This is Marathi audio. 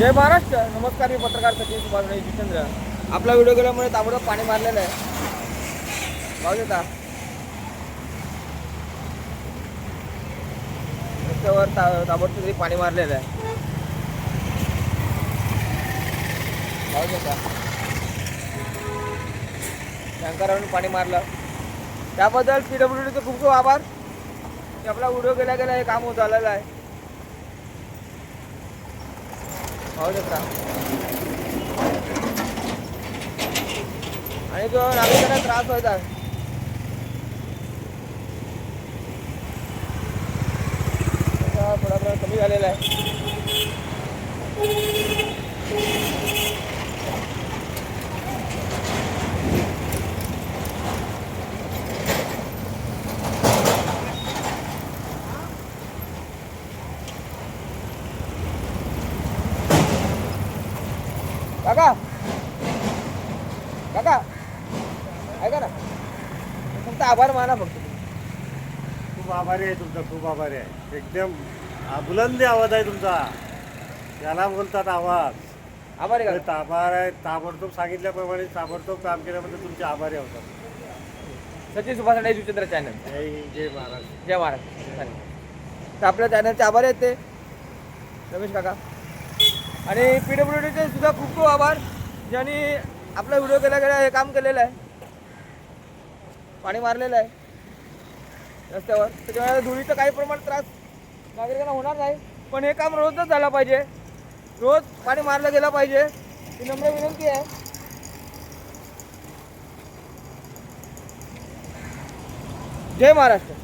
जय महाराष्ट्र. नमस्कार मी पत्रकार सचिन सुभाष जितेंद्र. आपला व्हिडिओ गेल्यामुळे ताबडतोब पाणी मारलेलं आहे. पाहू देता रस्त्यावर ता ताबडतोब तरी पाणी मारलेलं आहे. पाहू देता टँकरावरून पाणी मारलं. त्याबद्दल पी डब्ल्यू डीचे खूप खूप आभार. की आपला व्हिडिओ गेल्या गेल्या हे काम झालेलं आहे पाहू शकता आणि तो नागरिकांना त्रास होत थोडा थोडा कमी झालेला आहे. काका. काका. ऐका ना. फक्त आभार माना फक्त खूप आभारी आहे तुमचा खूप आभारी आहे. एकदम आ- बुलंदी आवाज आहे तुमचा. याला बोलतात आवाज. आभार आहे का? आभार आहे ताबडतोब सांगितल्याप्रमाणे ताबडतोब काम केल्याबद्दल तुमचे आभारी आहोत सचिन सुभाष आणि जुचंद्र चॅनल. जय जय महाराष्ट्र. जय महाराज तर आपल्या चॅनलचे आभार आहेत ते. रमेश काका. आणि पी डब्ल्यू डीचे सुद्धा खूप खूप आभार. ज्यांनी आपला व्हिडिओ केल्या गेल्या हे काम केलेलं आहे. पाणी मारलेलं आहे रस्त्यावर. त्याच्यामुळे धुळीचं काही प्रमाणात त्रास नागरिकांना होणार नाही. पण हे काम रोजच झालं पाहिजे. रोज पाणी मारलं गेलं पाहिजे. ही नम्र विनंती आहे. जय महाराष्ट्र.